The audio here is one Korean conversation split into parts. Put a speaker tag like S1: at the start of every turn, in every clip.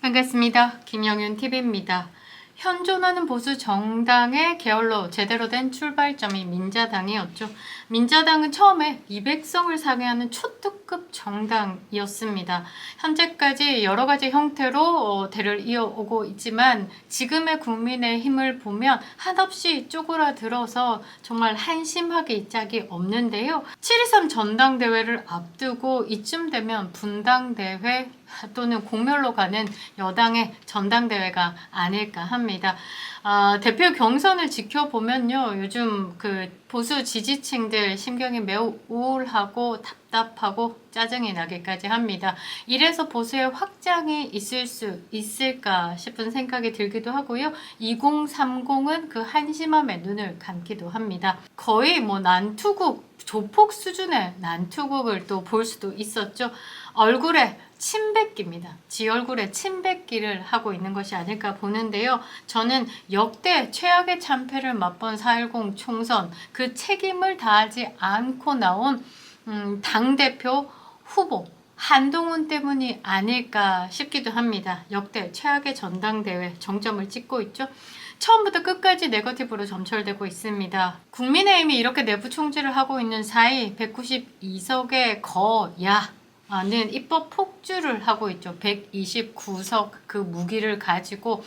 S1: 반갑습니다. 김영윤 TV입니다. 현존하는 보수 정당의 계열로 제대로 된 출발점이 민자당이었죠. 민자당은 처음에 200석을 상회하는 초특급 정당이었습니다. 현재까지 여러 가지 형태로 어, 대를 이어오고 있지만 지금의 국민의 힘을 보면 한없이 쪼그라들어서 정말 한심하게 짝이 없는데요. 7.23 전당대회를 앞두고 이쯤 되면 분당대회 또는 공멸로 가는 여당의 전당대회가 아닐까 합니다. 아, 대표 경선을 지켜보면요. 요즘 그 보수 지지층들 심경이 매우 우울하고 답답하고 짜증이 나기까지 합니다. 이래서 보수의 확장이 있을 수 있을까 싶은 생각이 들기도 하고요. 2030은 그 한심함에 눈을 감기도 합니다. 거의 뭐 난투국, 조폭 수준의 난투국을 또 볼 수도 있었죠. 얼굴에 침뱉기입니다. 지 얼굴에 침뱉기를 하고 있는 것이 아닐까 보는데요. 저는 역대 최악의 참패를 맛본 4.10 총선 그 책임을 다하지 않고 나온 음, 당대표 후보 한동훈 때문이 아닐까 싶기도 합니다. 역대 최악의 전당대회 정점을 찍고 있죠. 처음부터 끝까지 네거티브로 점철되고 있습니다. 국민의힘이 이렇게 내부 총질을 하고 있는 사이 192석의 거야 는 입법 폭주를 하고 있죠. 129석 그 무기를 가지고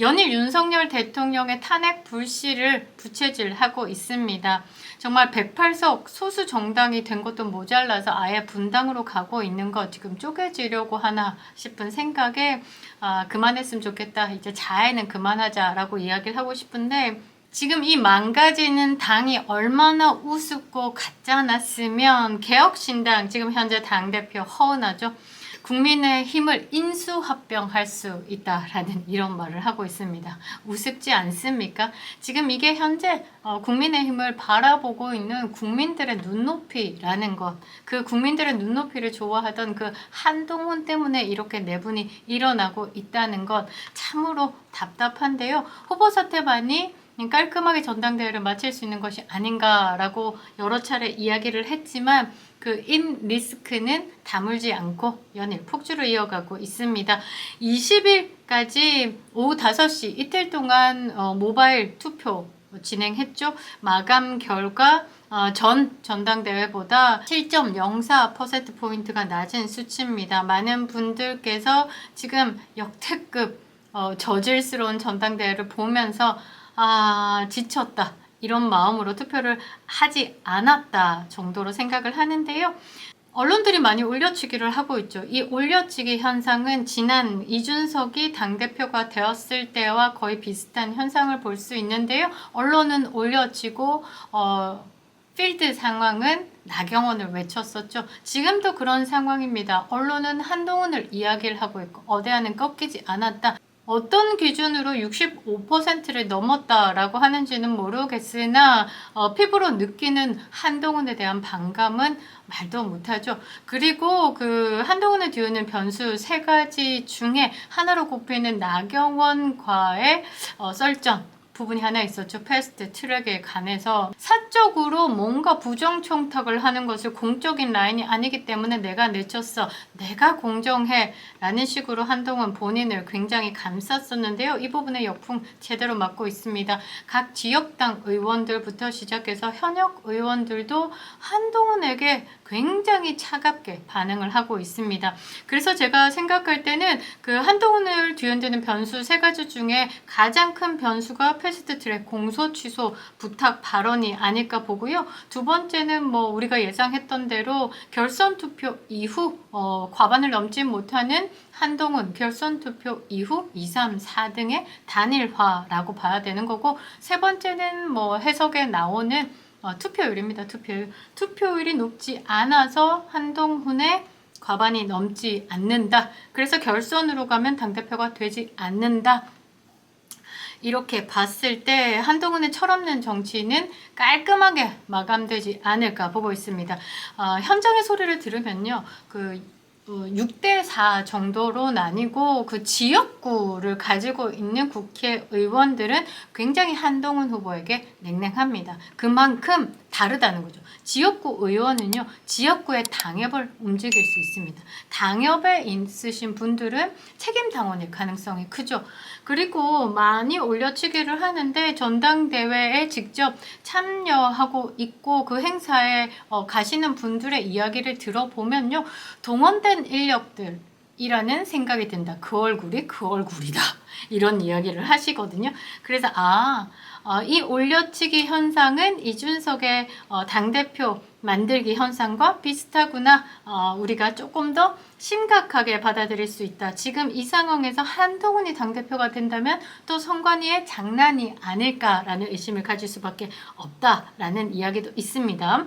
S1: 연일 윤석열 대통령의 탄핵 불씨를 부채질하고 있습니다. 정말 108석 소수 정당이 된 것도 모자라서 아예 분당으로 가고 있는 것 지금 쪼개지려고 하나 싶은 생각에 아, 그만했으면 좋겠다. 이제 자해는 그만하자라고 이야기를 하고 싶은데 지금 이 망가지는 당이 얼마나 우습고 가짜났으면 개혁신당 지금 현재 당 대표 허은하죠. 국민의 힘을 인수합병할 수 있다라는 이런 말을 하고 있습니다. 우습지 않습니까? 지금 이게 현재 어, 국민의 힘을 바라보고 있는 국민들의 눈높이라는 것, 그 국민들의 눈높이를 좋아하던 그 한동훈 때문에 이렇게 내분이 일어나고 있다는 것 참으로 답답한데요. 후보 사태반이 깔끔하게 전당대회를 마칠 수 있는 것이 아닌가라고 여러 차례 이야기를 했지만 그 인 리스크는 다물지 않고 연일 폭주를 이어가고 있습니다. 20일까지 오후 5시 이틀 동안 어, 모바일 투표 진행했죠. 마감 결과 어, 전 전당대회보다 7.04%포인트가 낮은 수치입니다. 많은 분들께서 지금 역대급 어, 저질스러운 전당대회를 보면서 아, 지쳤다. 이런 마음으로 투표를 하지 않았다 정도로 생각을 하는데요. 언론들이 많이 올려치기를 하고 있죠. 이 올려치기 현상은 지난 이준석이 당대표가 되었을 때와 거의 비슷한 현상을 볼 수 있는데요. 언론은 올려치고, 어, 필드 상황은 나경원을 외쳤었죠. 지금도 그런 상황입니다. 언론은 한동훈을 이야기를 하고 있고, 어대안은 꺾이지 않았다. 어떤 기준으로 65%를 넘었다라고 하는지는 모르겠으나 어, 피부로 느끼는 한동훈에 대한 반감은 말도 못하죠. 그리고 그 한동훈을 뒤우는 변수 세 가지 중에 하나로 꼽히는 나경원과의 어, 썰전 부분이 하나 있었죠. 패스트 트랙에 관해서 사적으로 뭔가 부정 청탁을 하는 것을 공적인 라인이 아니기 때문에 내가 내쳤어. 내가 공정해. 라는 식으로 한동훈 본인을 굉장히 감쌌었는데요. 이 부분의 역풍 제대로 맞고 있습니다. 각 지역당 의원들부터 시작해서 현역 의원들도 한동훈에게 굉장히 차갑게 반응을 하고 있습니다. 그래서 제가 생각할 때는 그 한동훈을 뒤흔드는 변수 세 가지 중에 가장 큰 변수가 패스트 트랙 공소 취소 부탁 발언이 아닐까 보고요. 두 번째는 뭐 우리가 예상했던 대로 결선 투표 이후 어, 과반을 넘지 못하는 한동훈 결선 투표 이후 2, 3, 4등의 단일화라고 봐야 되는 거고 세 번째는 뭐 해석에 나오는 어, 투표율입니다. 투표율. 투표율이 높지 않아서 한동훈의 과반이 넘지 않는다. 그래서 결선으로 가면 당대표가 되지 않는다. 이렇게 봤을 때 한동훈의 철없는 정치는 깔끔하게 마감되지 않을까 보고 있습니다. 어, 현장의 소리를 들으면요. 그 6대4 어, 정도로 나뉘고 그 지역구를 가지고 있는 국회의원들은 굉장히 한동훈 후보에게 냉랭합니다. 그만큼 다르다는 거죠. 지역구 의원은요, 지역구의 당협을 움직일 수 있습니다. 당협에 있으신 분들은 책임 당원일 가능성이 크죠. 그리고 많이 올려치기를 하는데 전당대회에 직접 참여하고 있고 그 행사에 어, 가시는 분들의 이야기를 들어보면요, 동원된 인력들 이라는 생각이 든다. 그 얼굴이 그 얼굴이다. 이런 이야기를 하시거든요. 그래서 아, 어, 이 올려치기 현상은 이준석의 어, 당대표 만들기 현상과 비슷하구나. 어, 우리가 조금 더 심각하게 받아들일 수 있다. 지금 이 상황에서 한동훈이 당대표가 된다면 또 선관위의 장난이 아닐까라는 의심을 가질 수밖에 없다라는 이야기도 있습니다.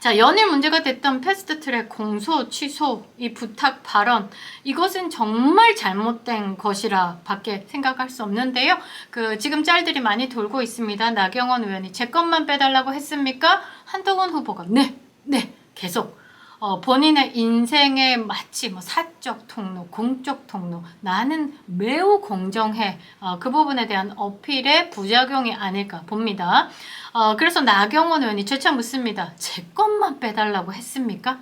S1: 자, 연일 문제가 됐던 패스트 트랙 공소 취소 이 부탁 발언 이것은 정말 잘못된 것이라 밖에 생각할 수 없는데요. 그 지금 짤들이 많이 돌고 있습니다. 나경원 의원이 제 것만 빼달라고 했습니까? 한동훈 후보가 네, 네 계속 어, 본인의 인생에 마치 뭐 사적 통로, 공적 통로, 나는 매우 공정해. 어, 그 부분에 대한 어필의 부작용이 아닐까 봅니다. 어, 그래서 나경원 의원이 재차 묻습니다. 제 것만 빼달라고 했습니까?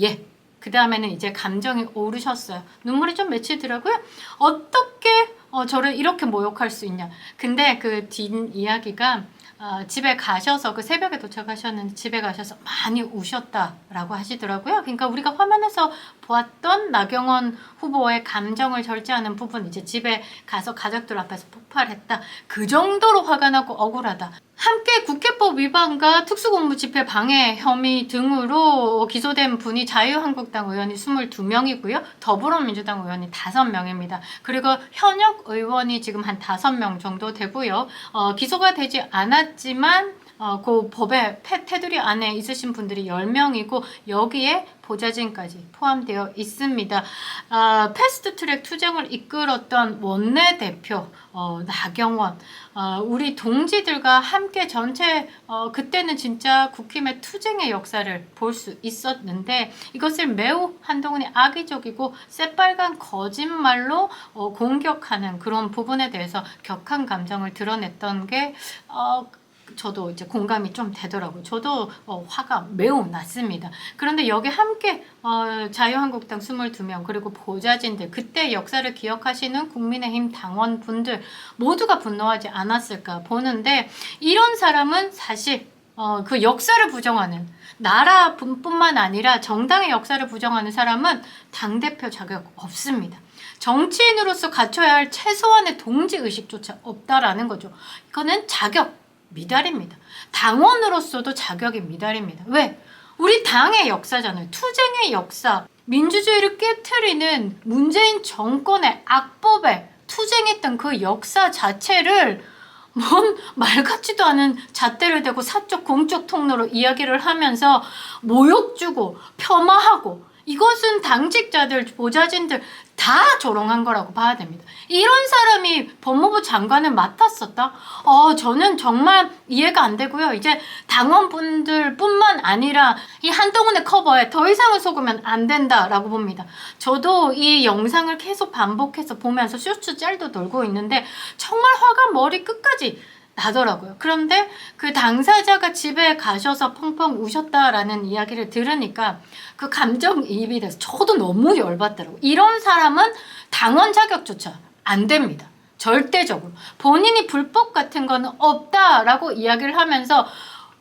S1: 예. 그 다음에는 이제 감정이 오르셨어요. 눈물이 좀 맺히더라고요. 어떻게 어, 저를 이렇게 모욕할 수 있냐. 근데 그 뒷 이야기가 어, 집에 가셔서 그 새벽에 도착하셨는데 집에 가셔서 많이 우셨다라고 하시더라고요. 그러니까 우리가 화면에서 보았던 나경원 후보의 감정을 절제하는 부분 이제 집에 가서 가족들 앞에서 폭발했다. 그 정도로 화가 나고 억울하다. 함께 국회법 위반과 특수공무 집회 방해 혐의 등으로 기소된 분이 자유한국당 의원이 22명이고요. 더불어민주당 의원이 5명입니다. 그리고 현역 의원이 지금 한 5명 정도 되고요. 어, 기소가 되지 않았지만 어, 그 법의 테, 테두리 안에 있으신 분들이 10명이고 여기에 보좌진까지 포함되어 있습니다. 아, 패스트트랙 투쟁을 이끌었던 원내대표 어, 나경원 어, 우리 동지들과 함께 전체 어, 그때는 진짜 국힘의 투쟁의 역사를 볼 수 있었는데 이것을 매우 한동훈이 악의적이고 새빨간 거짓말로 어, 공격하는 그런 부분에 대해서 격한 감정을 드러냈던 게 어, 저도 이제 공감이 좀 되더라고요. 저도 어, 화가 매우 났습니다. 그런데 여기 함께 어, 자유한국당 22명 그리고 보좌진들 그때 역사를 기억하시는 국민의힘 당원분들 모두가 분노하지 않았을까 보는데 이런 사람은 사실 어, 그 역사를 부정하는 나라뿐만 아니라 정당의 역사를 부정하는 사람은 당대표 자격 없습니다. 정치인으로서 갖춰야 할 최소한의 동지 의식조차 없다라는 거죠. 이거는 자격 미달입니다. 당원으로서도 자격이 미달입니다. 왜? 우리 당의 역사잖아요. 투쟁의 역사. 민주주의를 깨트리는 문재인 정권의 악법에 투쟁했던 그 역사 자체를 뭔 말 같지도 않은 잣대를 대고 사적 공적 통로로 이야기를 하면서 모욕 주고 폄하하고 이것은 당직자들 보좌진들 다 조롱한 거라고 봐야 됩니다. 이런 사람이 법무부 장관을 맡았었다? 어, 저는 정말 이해가 안 되고요. 이제 당원분들 뿐만 아니라 이 한동훈의 커버에 더 이상은 속으면 안 된다라고 봅니다. 저도 이 영상을 계속 반복해서 보면서 쇼츠 짤도 돌고 있는데 정말 화가 머리 끝까지 나더라고요. 그런데 그 당사자가 집에 가셔서 펑펑 우셨다라는 이야기를 들으니까 그 감정이입이 돼서 저도 너무 열받더라고요. 이런 사람은 당원 자격조차 안 됩니다. 절대적으로. 본인이 불법 같은 거는 없다라고 이야기를 하면서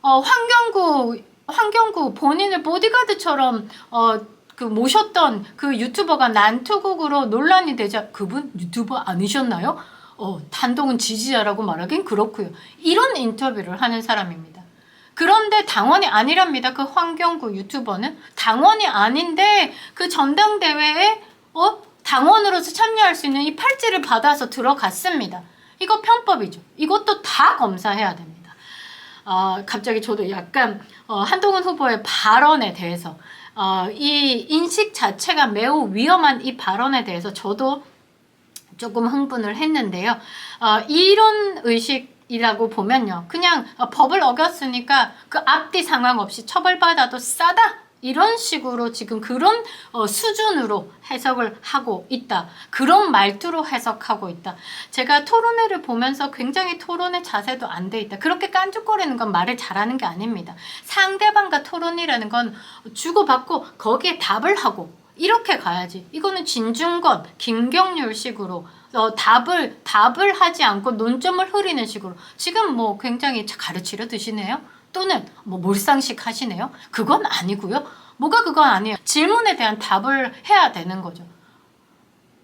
S1: 어, 환경구, 환경구 본인을 보디가드처럼 어, 그 모셨던 그 유튜버가 난투극으로 논란이 되자 그분 유튜버 아니셨나요? 어, 단동은 지지자라고 말하긴 그렇고요. 이런 인터뷰를 하는 사람입니다. 그런데 당원이 아니랍니다. 그 환경구 유튜버는 당원이 아닌데 그 전당대회에 어 당원으로서 참여할 수 있는 이 팔찌를 받아서 들어갔습니다. 이거 편법이죠. 이것도 다 검사해야 됩니다. 어, 갑자기 저도 약간 어, 한동훈 후보의 발언에 대해서 어, 이 인식 자체가 매우 위험한 이 발언에 대해서 저도 조금 흥분을 했는데요. 어, 이런 의식 이라고 보면요. 그냥 어, 법을 어겼으니까 그 앞뒤 상황 없이 처벌받아도 싸다. 이런 식으로 지금 그런 어, 수준으로 해석을 하고 있다. 그런 말투로 해석하고 있다. 제가 토론회를 보면서 굉장히 토론의 자세도 안 돼 있다. 그렇게 깐죽거리는 건 말을 잘하는 게 아닙니다. 상대방과 토론이라는 건 주고받고 거기에 답을 하고 이렇게 가야지. 이거는 진중권, 김경률 식으로 어, 답을 답을 하지 않고 논점을 흐리는 식으로 지금 뭐 굉장히 가르치려 드시네요. 또는 뭐 몰상식 하시네요. 그건 아니고요. 뭐가 그건 아니에요. 질문에 대한 답을 해야 되는 거죠.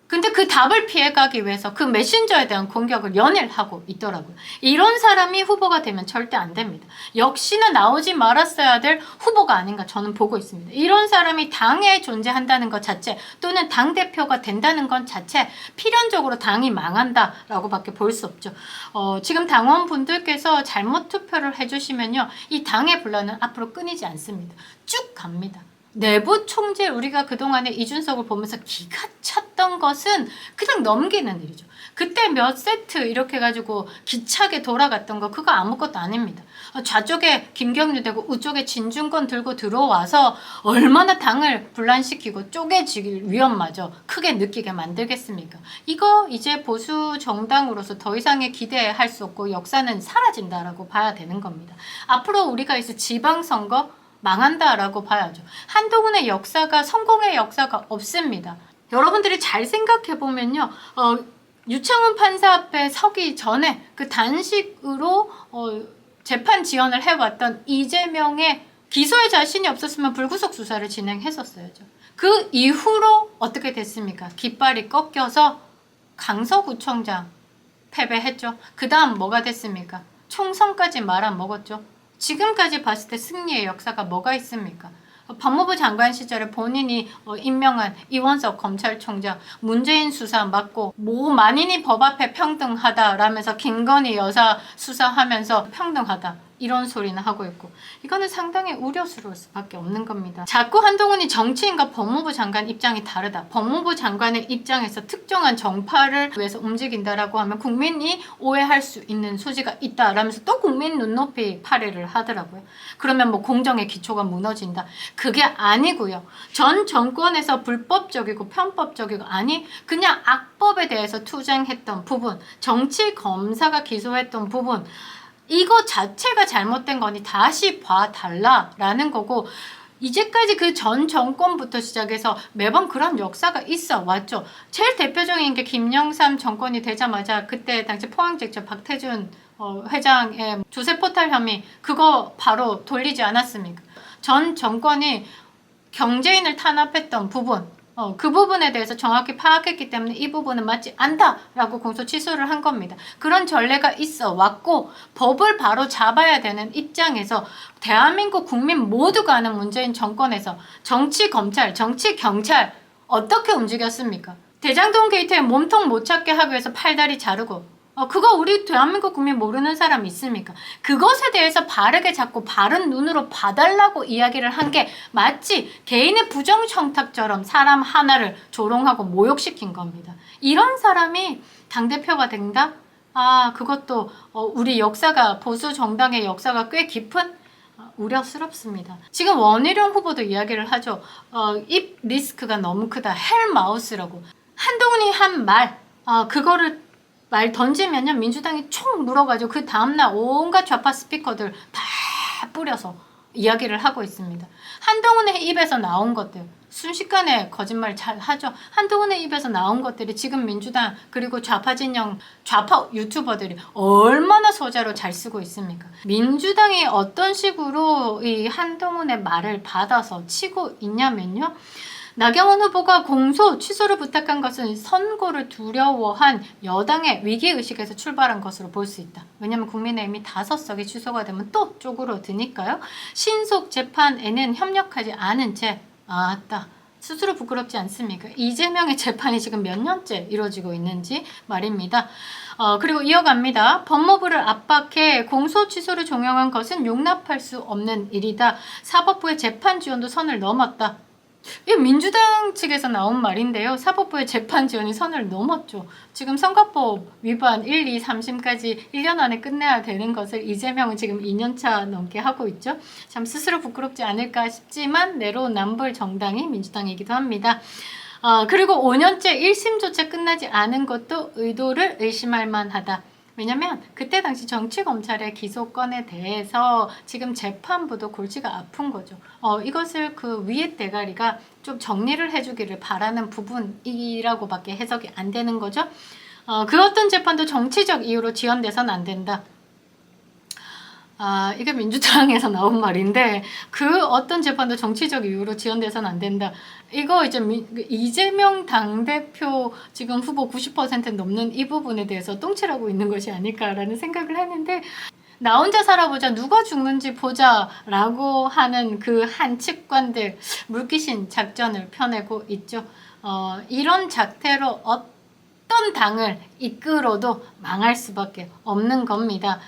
S1: 근데 그 답을 피해가기 위해서 그 메신저에 대한 공격을 연일 하고 있더라고요. 이런 사람이 후보가 되면 절대 안 됩니다. 역시나 나오지 말았어야 될 후보가 아닌가 저는 보고 있습니다. 이런 사람이 당에 존재한다는 것 자체 또는 당대표가 된다는 것 자체 필연적으로 당이 망한다라고 밖에 볼 수 없죠. 어, 지금 당원분들께서 잘못 투표를 해주시면요. 이 당의 분란은 앞으로 끊이지 않습니다. 쭉 갑니다. 내부 총재 우리가 그동안에 이준석을 보면서 기가 찼던 것은 그냥 넘기는 일이죠. 그때 몇 세트 이렇게 해가지고 기차게 돌아갔던 거 그거 아무것도 아닙니다. 어, 좌쪽에 김경류 되고 우쪽에 진중권 들고 들어와서 얼마나 당을 분란시키고 쪼개질 위험마저 크게 느끼게 만들겠습니까? 이거 이제 보수 정당으로서 더 이상의 기대할 수 없고 역사는 사라진다라고 봐야 되는 겁니다. 앞으로 우리가 있을 지방선거 망한다라고 봐야죠. 한동훈의 역사가 성공의 역사가 없습니다. 여러분들이 잘 생각해 보면요. 어, 유창훈 판사 앞에 서기 전에 그 단식으로 어, 재판 지원을 해왔던 이재명의 기소에 자신이 없었으면 불구속 수사를 진행했었어야죠. 그 이후로 어떻게 됐습니까? 깃발이 꺾여서 강서구청장 패배했죠. 그 다음 뭐가 됐습니까? 총선까지 말아 먹었죠. 지금까지 봤을 때 승리의 역사가 뭐가 있습니까? 어, 법무부 장관 시절에 본인이 어, 임명한 이원석 검찰총장 문재인 수사 맡고 모 만인이 법 앞에 평등하다라면서 김건희 여사 수사하면서 평등하다 이런 소리는 하고 있고 이거는 상당히 우려스러울 수밖에 없는 겁니다. 자꾸 한동훈이 정치인과 법무부 장관 입장이 다르다. 법무부 장관의 입장에서 특정한 정파를 위해서 움직인다라고 하면 국민이 오해할 수 있는 소지가 있다라면서 또 국민 눈높이 파리를 하더라고요. 그러면 뭐 공정의 기초가 무너진다. 그게 아니고요. 전 정권에서 불법적이고 편법적이고 아니 그냥 악법에 대해서 투쟁했던 부분, 정치 검사가 기소했던 부분 이거 자체가 잘못된 거니 다시 봐달라라는 거고 이제까지 그 전 정권부터 시작해서 매번 그런 역사가 있어 왔죠. 제일 대표적인 게 김영삼 정권이 되자마자 그때 당시 포항제철 박태준 어, 회장의 조세 포탈 혐의 그거 바로 돌리지 않았습니까? 전 정권이 경제인을 탄압했던 부분 어, 그 부분에 대해서 정확히 파악했기 때문에 이 부분은 맞지 않다라고 공소 취소를 한 겁니다. 그런 전례가 있어 왔고 법을 바로 잡아야 되는 입장에서 대한민국 국민 모두가 아는 문재인 정권에서 정치 검찰, 정치 경찰 어떻게 움직였습니까? 대장동 게이트에 몸통 못 찾게 하기 위해서 팔다리 자르고 어, 그거 우리 대한민국 국민 모르는 사람 있습니까? 그것에 대해서 바르게 잡고 바른 눈으로 봐달라고 이야기를 한 게 마치 개인의 부정청탁처럼 사람 하나를 조롱하고 모욕시킨 겁니다. 이런 사람이 당대표가 된다? 아, 그것도 어, 우리 역사가, 보수 정당의 역사가 꽤 깊은 어, 우려스럽습니다. 지금 원희룡 후보도 이야기를 하죠. 어, 입 리스크가 너무 크다. 헬마우스라고. 한동훈이 한 말, 어, 그거를 말 던지면요 민주당이 총 물어가지고 그 다음날 온갖 좌파 스피커들 다 뿌려서 이야기를 하고 있습니다. 한동훈의 입에서 나온 것들 순식간에 거짓말 잘 하죠. 한동훈의 입에서 나온 것들이 지금 민주당 그리고 좌파 진영 좌파 유튜버들이 얼마나 소재로 잘 쓰고 있습니까? 민주당이 어떤 식으로 이 한동훈의 말을 받아서 치고 있냐면요. 나경원 후보가 공소 취소를 부탁한 것은 선고를 두려워한 여당의 위기의식에서 출발한 것으로 볼 수 있다. 왜냐하면 국민의힘이 다섯 석이 취소가 되면 또 쪼그러드니까요. 신속 재판에는 협력하지 않은 채 아따 스스로 부끄럽지 않습니까? 이재명의 재판이 지금 몇 년째 이루어지고 있는지 말입니다. 어, 그리고 이어갑니다. 법무부를 압박해 공소 취소를 종용한 것은 용납할 수 없는 일이다. 사법부의 재판 지원도 선을 넘었다. 이 민주당 측에서 나온 말인데요. 사법부의 재판 지원이 선을 넘었죠. 지금 선거법 위반 1, 2, 3심까지 1년 안에 끝내야 되는 것을 이재명은 지금 2년차 넘게 하고 있죠. 참 스스로 부끄럽지 않을까 싶지만 내로남불 정당이 민주당이기도 합니다. 어, 그리고 5년째 1심조차 끝나지 않은 것도 의도를 의심할 만하다. 왜냐면 그때 당시 정치 검찰의 기소건에 대해서 지금 재판부도 골치가 아픈 거죠. 어, 이것을 그 위에 대가리가 좀 정리를 해주기를 바라는 부분이라고밖에 해석이 안 되는 거죠. 어, 그 어떤 재판도 정치적 이유로 지연돼서는 안 된다. 아, 이게 민주당에서 나온 말인데 그 어떤 재판도 정치적 이유로 지연돼서는 안 된다. 이거 이제 미, 그 이재명 당대표 지금 후보 90% 넘는 이 부분에 대해서 똥칠하고 있는 것이 아닐까라는 생각을 했는데 나 혼자 살아보자 누가 죽는지 보자라고 하는 그 한 측관들 물귀신 작전을 펴내고 있죠. 어, 이런 작태로 어떤 당을 이끌어도 망할 수밖에 없는 겁니다.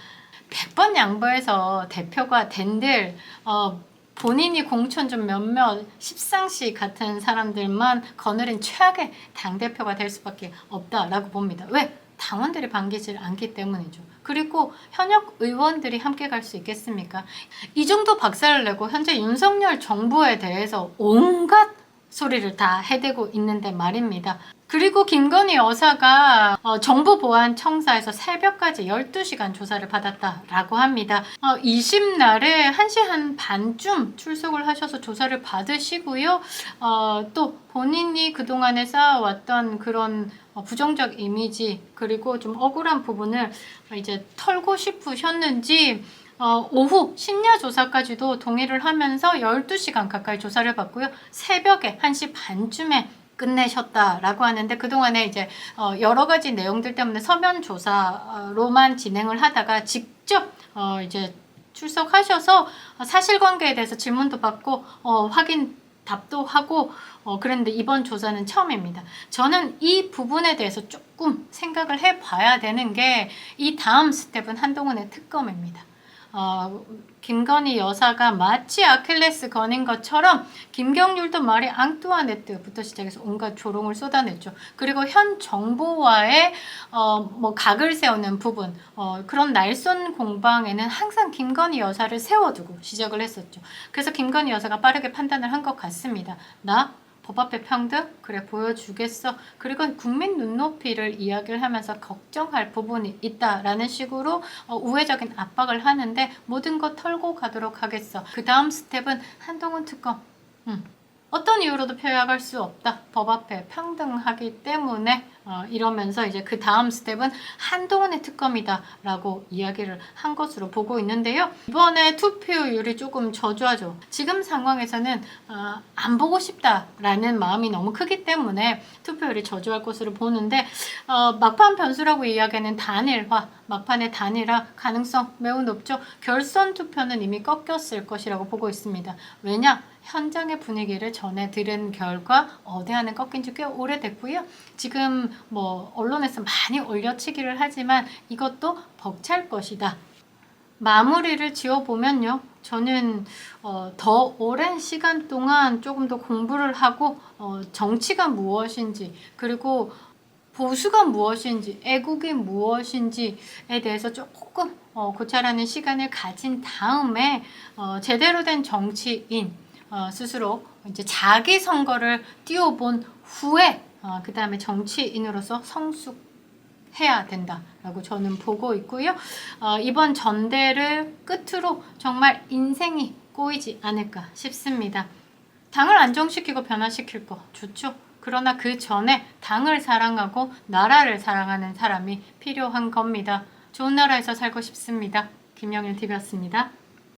S1: 100번 양보해서 대표가 된들 어, 본인이 공천 좀 몇몇 십상시 같은 사람들만 거느린 최악의 당대표가 될 수밖에 없다라고 봅니다. 왜? 당원들이 반기질 않기 때문이죠. 그리고 현역 의원들이 함께 갈 수 있겠습니까? 이 정도 박살을 내고 현재 윤석열 정부에 대해서 온갖 소리를 다 해대고 있는데 말입니다. 그리고 김건희 여사가 어, 정부보안청사에서 새벽까지 12시간 조사를 받았다라고 합니다. 어, 20날에 1시 한 반쯤 출석을 하셔서 조사를 받으시고요. 어, 또 본인이 그동안에 쌓아왔던 그런 어, 부정적 이미지 그리고 좀 억울한 부분을 이제 털고 싶으셨는지 어, 오후 심야 조사까지도 동의를 하면서 12시간 가까이 조사를 받고요. 새벽에 1시 반쯤에 끝내셨다라고 하는데 그동안에 이제 어, 여러 가지 내용들 때문에 서면 조사로만 진행을 하다가 직접 어, 이제 출석하셔서 사실관계에 대해서 질문도 받고 어, 확인 답도 하고 어, 그런데 이번 조사는 처음입니다. 저는 이 부분에 대해서 조금 생각을 해봐야 되는 게 이 다음 스텝은 한동훈의 특검입니다. 어, 김건희 여사가 마치 아킬레스 건인 것처럼 김경률도 말이 앙뚜아네트부터 시작해서 온갖 조롱을 쏟아냈죠. 그리고 현 정부와의 어, 뭐 각을 세우는 부분 어, 그런 날선 공방에는 항상 김건희 여사를 세워두고 시작을 했었죠. 그래서 김건희 여사가 빠르게 판단을 한 것 같습니다. 나 법 앞에 평등? 그래 보여주겠어. 그리고 국민 눈높이를 이야기를 하면서 걱정할 부분이 있다라는 식으로 어, 우회적인 압박을 하는데 모든 것 털고 가도록 하겠어. 그 다음 스텝은 한동훈 특검. 음. 어떤 이유로도 표약할 수 없다. 법 앞에 평등하기 때문에 어, 이러면서 이제 그 다음 스텝은 한동훈의 특검이다라고 이야기를 한 것으로 보고 있는데요. 이번에 투표율이 조금 저조하죠. 지금 상황에서는 어, 안 보고 싶다라는 마음이 너무 크기 때문에 투표율이 저조할 것으로 보는데 어, 막판 변수라고 이야기하는 단일화, 막판의 단일화 가능성 매우 높죠. 결선 투표는 이미 꺾였을 것이라고 보고 있습니다. 왜냐? 현장의 분위기를 전해 들은 결과 어대하는 꺾인 지 꽤 오래됐고요. 지금 뭐 언론에서 많이 올려치기를 하지만 이것도 벅찰 것이다. 마무리를 지어보면요. 저는 어, 더 오랜 시간 동안 조금 더 공부를 하고 어, 정치가 무엇인지 그리고 보수가 무엇인지 애국이 무엇인지에 대해서 조금 어, 고찰하는 시간을 가진 다음에 어, 제대로 된 정치인 어, 스스로 이제 자기 선거를 뛰어본 후에 어, 그 다음에 정치인으로서 성숙해야 된다라고 저는 보고 있고요. 어, 이번 전대를 끝으로 정말 인생이 꼬이지 않을까 싶습니다. 당을 안정시키고 변화시킬 거 좋죠. 그러나 그 전에 당을 사랑하고 나라를 사랑하는 사람이 필요한 겁니다. 좋은 나라에서 살고 싶습니다. 김영일 TV였습니다.